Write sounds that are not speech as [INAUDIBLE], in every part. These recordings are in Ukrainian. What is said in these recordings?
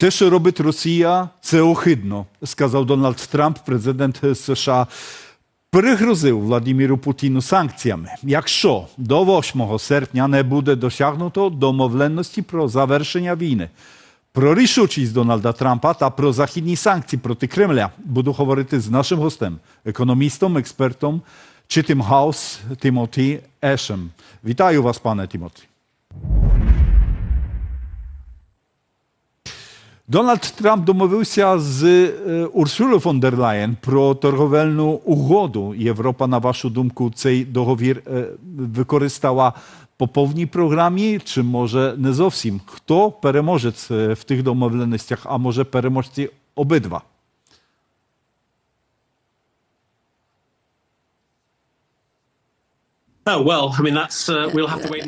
Те, що робить Росія, це ohydно, сказав Дональд Трамп, президент США. Перегрозив Владимиру Путіну санкціями. Якщо до 8 серпня не буде досягнуто домовленості про завершення війни, про рішучість Дональда Трампа та про західні санкції проти Кремля буду говорити з нашим гостем, економістом, експертом Читим Хаус Тімоті Ешем. Вітаю вас, пане Тімоті. Дональд Трамп домовився з е, Урсулою фон дер Лаєн про торговельну угоду. Європа, на вашу думку, цей договір е, використала по повній програмі, чи може не зовсім? Хто переможець е, в тих домовленостях, а може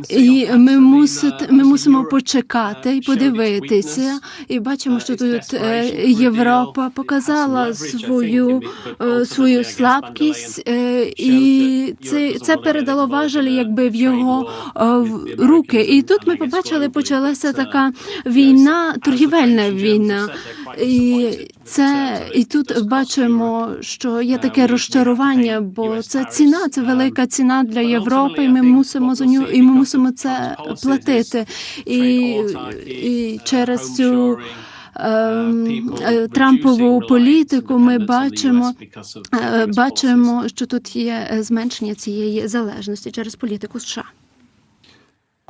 І ми uh, ми мусимо почекати uh, і подивитися. І бачимо, що Uh, тут е. Європа показала свою е, свою слабкість, е, і це, це передало a якби в його е, руки. І тут ми побачили, почалася uh, така війна, торгівельна війна. І це uh, і тут бачимо, що є Uh, таке розчарування, бо це ціна, це um, велика ціна для Європи, і ми мусимо за нього, і ми мусимо це платити. І, і uh, через цю ем, е, Трампову політику ми бачимо, е, бачимо, що тут є е, зменшення цієї залежності через політику США.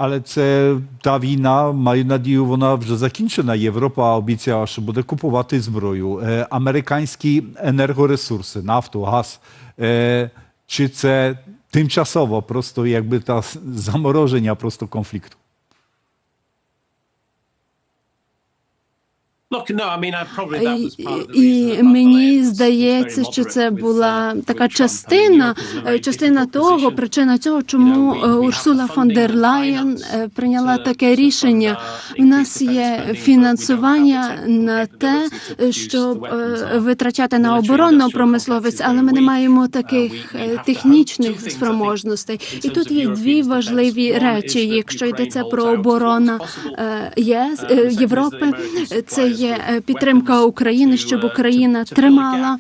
Але це та війна, маю надію, вона вже закінчена. Європа обіцяла, що буде купувати зброю. Е, американські енергоресурси, нафту, газ. Е, чи це тимчасово, просто якби та замороження просто конфлікту? І мені здається, що це була uh, така частина, е, частина того, причина цього, чому е, Урсула фон дер е, прийняла таке рішення. uh, У нас є фінансування на те, щоб е, витрачати на оборонну промисловість, але ми не маємо Uh, таких е, технічних спроможностей. І тут є дві важливі речі. Якщо йдеться про оборону е, ЄС Uh, е, Європи, е, це є е, підтримка України, щоб Україна тримала.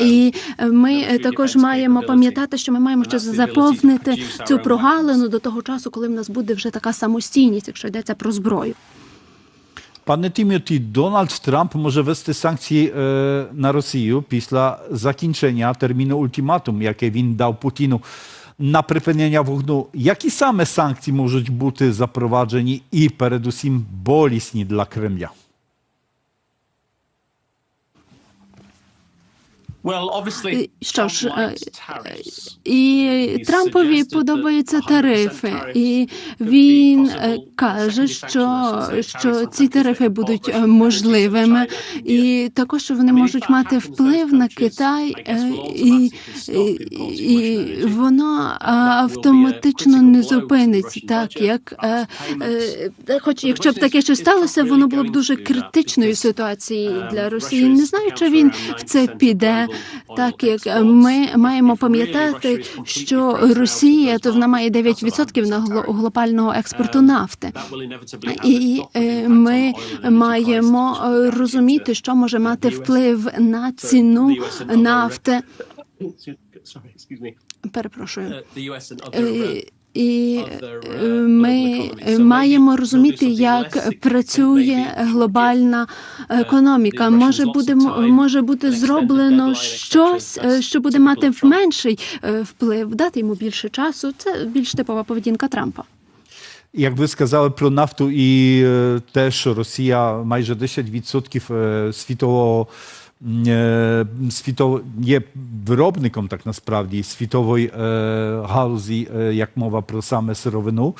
і е, ми також маємо пам'ятати, що ми маємо ще заповнити цю прогалину до того часу, коли в нас буде вже така самостійність, якщо йдеться про зброю. Пане Тімоті, Дональд Трамп може вести санкції е, на Росію після закінчення терміну ультиматум, яке він дав Путіну на припинення вогню. Які саме санкції можуть бути запроваджені і передусім болісні для Кремля? Що ж, е, і Трампові подобаються тарифи, і він е, каже, що, що ці тарифи будуть е, можливими, і також що вони можуть мати вплив на Китай, і, і, воно автоматично не зупиниться, так як хоч якщо б таке ще сталося, воно було б дуже критичною ситуацією для Росії. Не знаю, чи він в це піде. Так як ми маємо пам'ятати, що Росія то вона має 9% на глобального експорту нафти. І е, ми маємо е, розуміти, що може мати вплив на ціну нафти. Перепрошую. Е, І е, uh, ми е, маємо розуміти, як працює глобальна економіка. Може буде може бути зроблено щось, е, що буде мати менший е, вплив, дати йому більше часу. Це більш типова поведінка Трампа. Як ви сказали про нафту і е, те, що Росія майже 10% е, світового е, світово, є виробником так насправді світової галузі, як мова про саме сировину,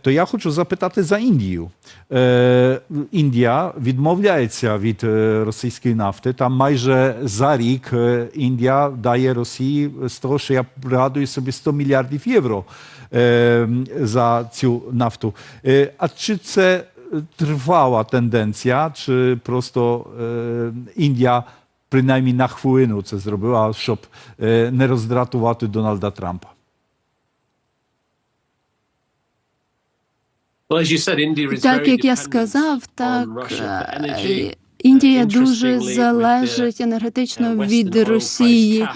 то я хочу запитати за Індію. Індія відмовляється від російської нафти. Там майже за рік Індія дає Росії з того, що я пригадую собі 100 мільярдів євро е, за цю нафту. Е, А чи це trwała tendencja, czy prosto e, India принаймні на хвилину це зробила, щоб е, не роздратувати Дональда Трампа? Так як я сказав, так Індія дуже залежить енергетично від Росії,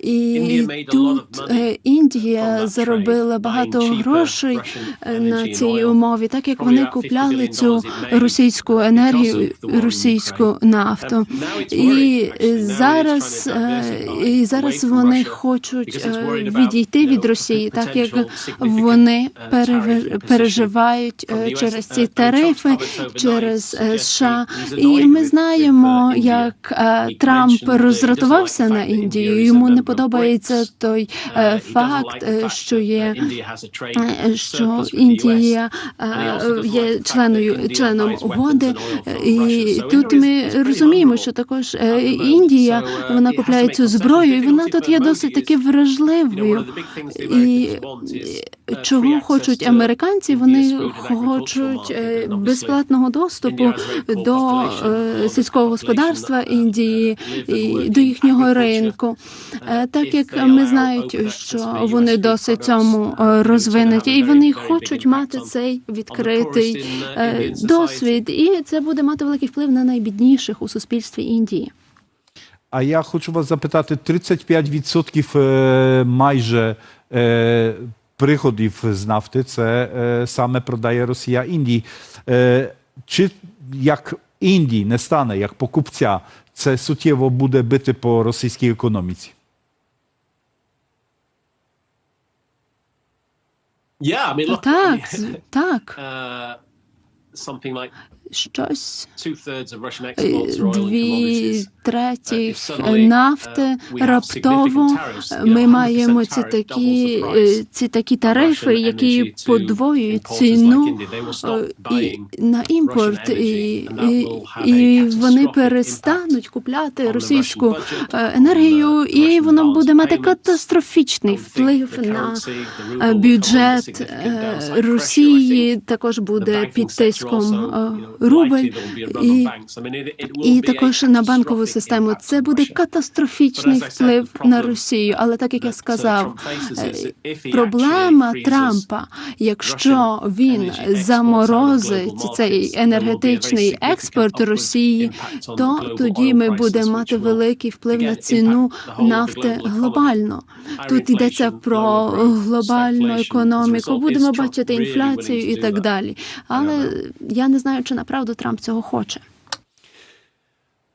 і тут е, Індія заробила багато грошей е, на цій умові, так як вони купляли цю російську енергію, російську нафту. І зараз, е, і зараз вони хочуть е, відійти від Росії, так як вони переве- переживають е, через ці тарифи, через е, США. І ми знаємо, як е, Трамп роздратувався на Індію. Йому не подобається той е, факт, е, що є. е, Що Індія е, є членою членом угоди, і тут ми розуміємо, що також е, Індія вона купляє цю зброю, і вона тут є досить таки вражливою. І е, чого хочуть американці? Вони хочуть е, безплатного доступу до е, сільського господарства Індії до їхнього ринку. Е, Так як ми знають, що вони досить цьому е, розвинуті, і вони хочуть мати цей відкритий е, досвід, і це буде мати великий вплив на найбідніших у суспільстві Індії. А я хочу вас запитати: 35% е, майже е, приходів з нафти це е, саме продає Росія Індії. Е, Чи як Індії не стане як покупця, це суттєво буде бити по російській економіці? Так, так, [LAUGHS] uh, something like щось. Е, Дві suddenly, нафти uh, раптово ми маємо 100% ці такі, е, ці такі тарифи, які подвоюють ціну е, і на імпорт, і, і, і вони перестануть купляти російську е, енергію, і воно буде мати катастрофічний вплив на е, бюджет е, Росії. Також буде під тиском е, рубль. І і також на банкову систему це буде катастрофічний вплив на Росію. Але так як я uh, сказав, е, проблема Трампа, якщо він заморозить цей енергетичний експорт Росії, то тоді ми будемо мати великий вплив на ціну нафти глобально. Тут йдеться про глобальну економіку. Будемо бачити інфляцію і так далі. Але я не знаю, чи направду Трамп цього хоче.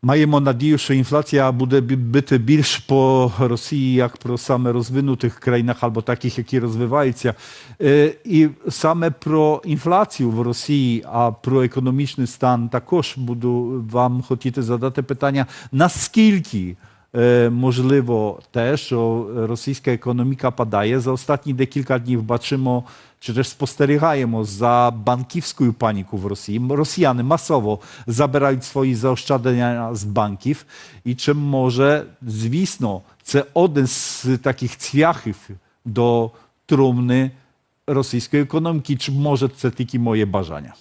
Маємо надію, що інфляція буде бити більш по Росії, як про саме розвинутих країнах або таких, які розвиваються. Е, І саме про інфляцію в Росії, а про економічний стан також буду вам хотіти задати питання, наскільки е, можливо те, що російська економіка падає. За останні декілька днів бачимо, чи też спостерігаємо за банківською паніку в Росії. Росіяни масово забирають свої заощадження з банків. І чи може, звісно, це один з таких цвяхів до трумни російської економіки, чи може це тільки моє бажання?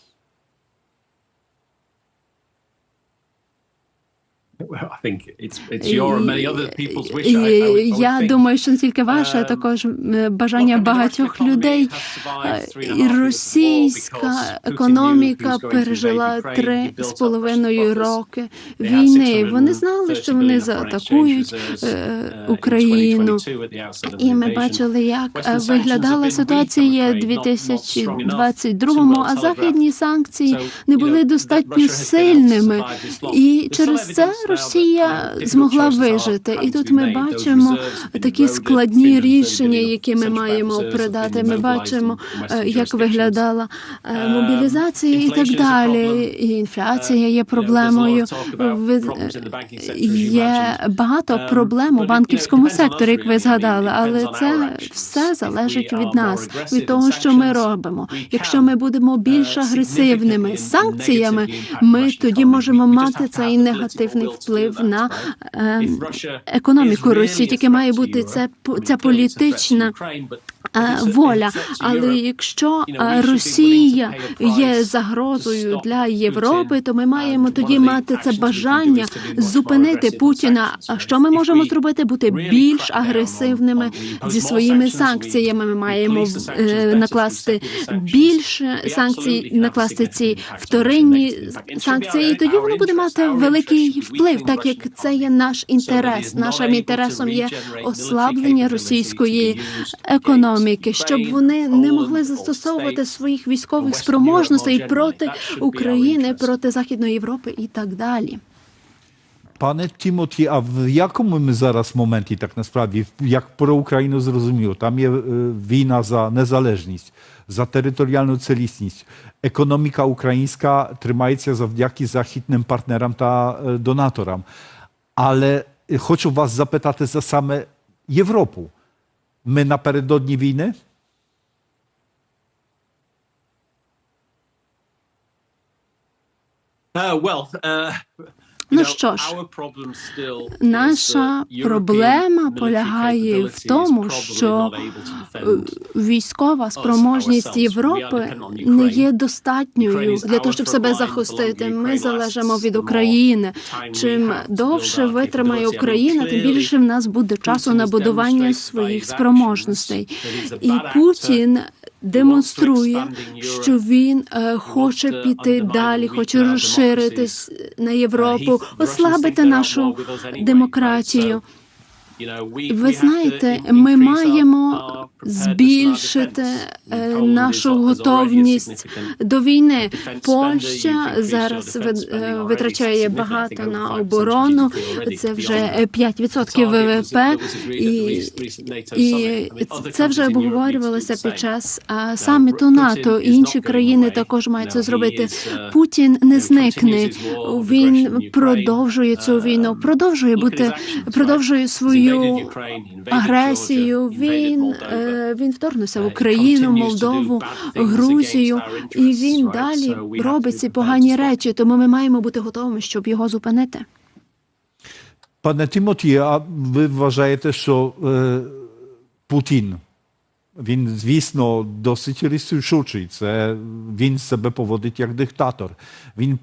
I think it's it's your and many other people's wish. I, I would, I І would Я think. думаю, що не тільки ваше, а Ем, також е, бажання багатьох людей. Е, І російська економіка пережила три з половиною роки війни. Вони 630 знали, що вони заатакують е, uh, Україну. 2022 at the outset of the І ми бачили, як е, виглядала ситуація weak, I'm afraid, not- not strong enough, 2022-му, too well а західні санкції не були достатньо сильними. І через це Росія змогла вижити. І тут ми бачимо такі складні рішення, які ми маємо придати. Ми бачимо, е, як виглядала е, Ем, мобілізація і так далі. І інфляція є проблемою. Є багато Um, проблем у банківському секторі, як ви згадали, але це все залежить від нас, від того, що ми робимо. Якщо ми будемо більш uh, агресивними санкціями, ми тоді можемо мати цей негативний вплив на ем, економіку Росії. Тільки має бути це ця політична е, воля. Але якщо Росія є загрозою для Європи, то ми маємо тоді мати це бажання зупинити Путіна. Що ми можемо зробити? Бути більш агресивними зі своїми санкціями. Ми маємо е, накласти більше санкцій, накласти ці вторинні санкції. І тоді воно буде мати великий вплив, так як це є наш інтерес. Нашим інтересом є ослаблення російської економіки, щоб вони не могли застосовувати своїх військових спроможностей проти України, проти Західної Європи і так далі. Пане Тімоті, а в якому ми зараз моменті так насправді, як про Україну зрозуміло, там є е, війна за незалежність, за територіальну цілісність. Економіка українська тримається завдяки західним партнерам та е, донаторам. Але е, хочу вас запитати за саме Європу. my naperedodni winy? Uh, well, uh... Ну що ж, наша проблема полягає в тому, що військова спроможність Європи не є достатньою для того, щоб себе захистити. Ми залежимо від України. Чим довше витримає Україна, тим більше в нас буде часу на будування своїх спроможностей. І. Путін демонструє, що він е, хоче піти далі, хоче розширитись на Європу, Uh, ослабити нашу демократію. Ви знаєте, ми маємо збільшити е, нашу готовність до війни. Польща зараз е, витрачає багато на 5% оборону. Це вже the 5% target was- ВВП, і, і це вже обговорювалося під час саміту НАТО. І інші країни також мають це зробити. uh, Путін не зникне. Він продовжує цю війну, Um, продовжує бути, продовжує свою агресію. Він е, він вторгнувся в Uh, Україну, Молдову, Грузію, і він далі робить ці погані речі. Тому ми маємо бути готовими, щоб його зупинити. Пане Тімоті, а ви вважаєте, що е, Путін, він, звісно, досить рішучий. Це він себе поводить як диктатор. Він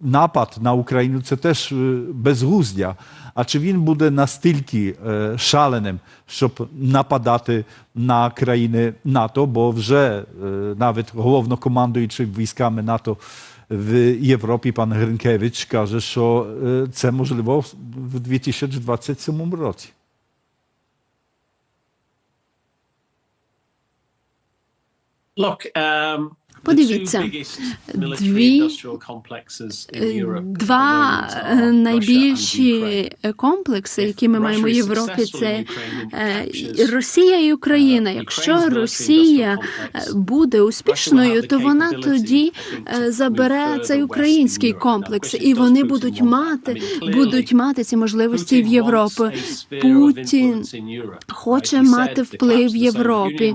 е, напад на Україну це теж е, безглуздя. А чи він буде настільки е, шаленим, щоб нападати на країни НАТО? Бо вже е, навіть головнокомандуючий військами НАТО в Європі пан Гринкевич каже, що е, це можливо в 2027 році. Look, um, the Подивіться, дві- Е, Два е, найбільші е, комплекси, які ми маємо в Європі, це е, Росія і Україна. uh, Якщо Росія е, буде успішною, то вона тоді е, забере цей український комплекс, і вони будуть мати, будуть мати ці можливості в Європі. Путін хоче мати вплив в Європі.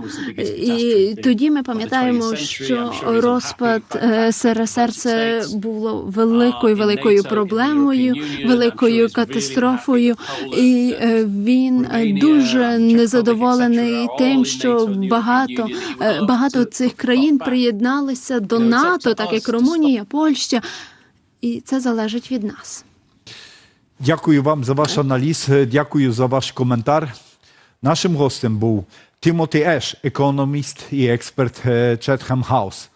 І тоді ми пам'ятаємо, 20th century. що розпад е, СРСР це було великою великою проблемою, великою катастрофою. І е, він дуже незадоволений тим, що багато е, багато цих країн приєдналися до НАТО, так як Румунія, Польща, і це залежить від нас. Дякую вам за ваш аналіз, дякую за ваш коментар. Нашим гостем був Timothy Ash, ekonomist i ekspert e, Chatham House.